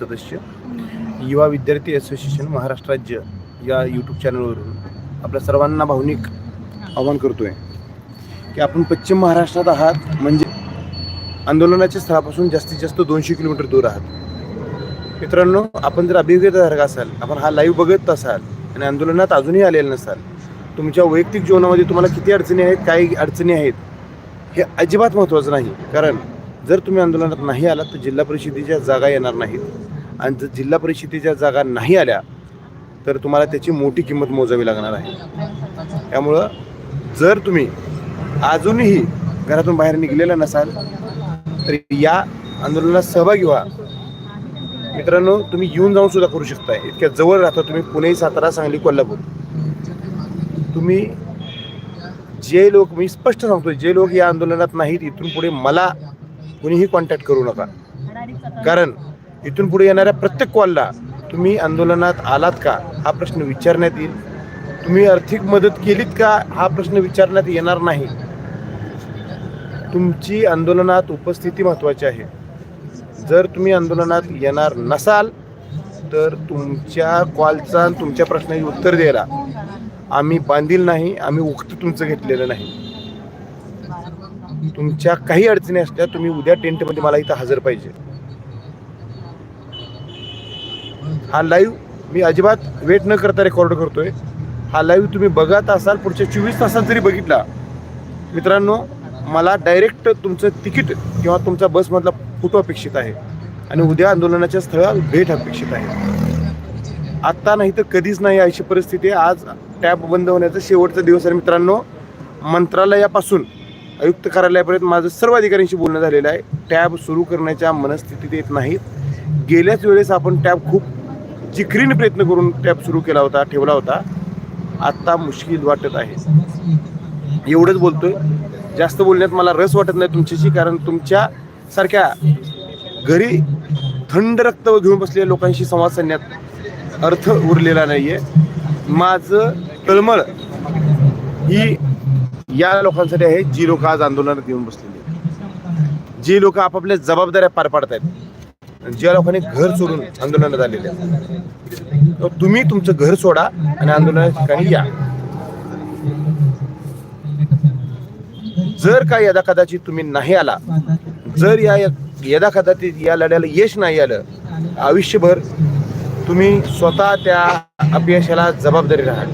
सदस्य युवा विद्यार्थी असोसिएशन महाराष्ट्र राज्य या यूट्यूब चॅनलवरून आपल्या सर्वांना भावनिक आवाहन करतोय की आपण पश्चिम महाराष्ट्रात आहात म्हणजे आंदोलनाच्या स्थळापासून जास्तीत जास्त दोनशे किलोमीटर दूर आहात. मित्रांनो आपण जर अभिव्यक्तधारक असाल आपण हा लाईव्ह बघत असाल आणि आंदोलनात अजूनही आलेलं नसाल तुमच्या वैयक्तिक जीवनामध्ये तुम्हाला किती अडचणी आहेत काही अडचणी आहेत हे अजिबात महत्त्वाचं नाही. कारण जर तुम्ही आंदोलनात नाही आलात तर जिल्हा परिषदेच्या जागा येणार नाहीत. आणि जर जिल्हा परिषदेच्या जागा नाही आल्या तर तुम्हाला त्याची मोठी किंमत मोजावी लागणार आहे. त्यामुळं जर तुम्ही अजूनही घरातून बाहेर निघलेला नसाल तर या आंदोलनात सहभागी व्हा. मित्रांनो तुम्ही येऊन जाऊन सुद्धा करू शकता इतक्या जवळ राहता तुम्ही पुणे सातारा सांगली कोल्हापूर. तुम्ही जे लोक मी स्पष्ट सांगतो जे लोक या आंदोलनात नाहीत इथून पुढे मला कुणीही कॉन्टॅक्ट करू नका. कारण इथून पुढे येणाऱ्या प्रत्येक कॉलला तुम्ही आंदोलनात आलात का? हा प्रश्न विचारण्यात येईल. तुम्ही आर्थिक मदत केलीत का? हा प्रश्न विचारण्यात येणार नाही. तुमची आंदोलनात उपस्थिती महत्त्वाची आहे. जर तुम्ही आंदोलनात येणार नसाल तर तुमच्या कॉलचा तुमच्या प्रश्नाची उत्तर द्यायला आम्ही बांधील नाही आम्ही उक्त तुमचं घेतलेलं नाही. तुमच्या काही अडचणी असल्या तुम्ही उद्या टेंटमध्ये मला इथं हजर पाहिजे. हा लाईव्ह मी अजिबात वेट न करता रेकॉर्ड करतोय. हा लाईव्ह तुम्ही बघत असाल पुढच्या चोवीस तासात जरी बघितला मित्रांनो मला डायरेक्ट तुमचं तिकीट किंवा तुमचा बसमधला फोटो अपेक्षित आहे. आणि उद्या आंदोलनाच्या स्थळात भेट अपेक्षित आहे. आत्ता नाही तर कधीच नाही अशी परिस्थिती. आहे आज टॅब बंद होण्याचा शेवटचा दिवस आहे मित्रांनो. मंत्रालयापासून आयुक्त कार्यालयापर्यंत माझं सर्व अधिकाऱ्यांशी बोलणं झालेलं आहे. टॅब सुरू करण्याच्या मनस्थितीत येत नाहीत. गेल्याच वेळेस आपण टॅब खूप जिकरीने प्रयत्न करून टॅब सुरू केला होता ठेवला होता आत्ता मुश्किल वाटत आहे. एवढंच बोलतोय. जास्त बोलण्यात मला रस वाटत नाही तुमच्याशी कारण तुमच्या सारख्या घरी थंड रक्त घेऊन बसलेल्या लोकांशी संवाद साधण्यात अर्थ उरलेला नाहीये. माझं तळमळ ही या लोकांसाठी आहे जी लोक आज आंदोलनात येऊन बसलेली आहेत. जी लोक आपापल्या जबाबदाऱ्या पार पाडत आहेत ज्या लोकांनी घर सोडून आंदोलनात आलेले आहेत. तुम्ही तुमचं घर सोडा आणि आंदोलनाच्या ठिकाणी या. जर का यदा कदाचित तुम्ही नाही आला जर या यदा कदाचित या लढ्याला यश नाही आलं आयुष्यभर तुम्ही स्वतः त्या अपयशाला जबाबदारी राहाल.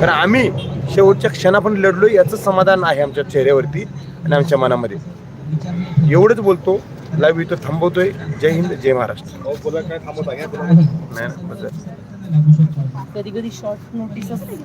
कारण आम्ही शेवटच्या क्षणापण लढलो याचं समाधान आहे आमच्या चेहऱ्यावरती आणि आमच्या मनामध्ये. एवढंच बोलतो. लाईव्ह इथं थांबवतोय. जय हिंद जय महाराष्ट्र. नाही. कधी कधी शॉर्ट नोटीस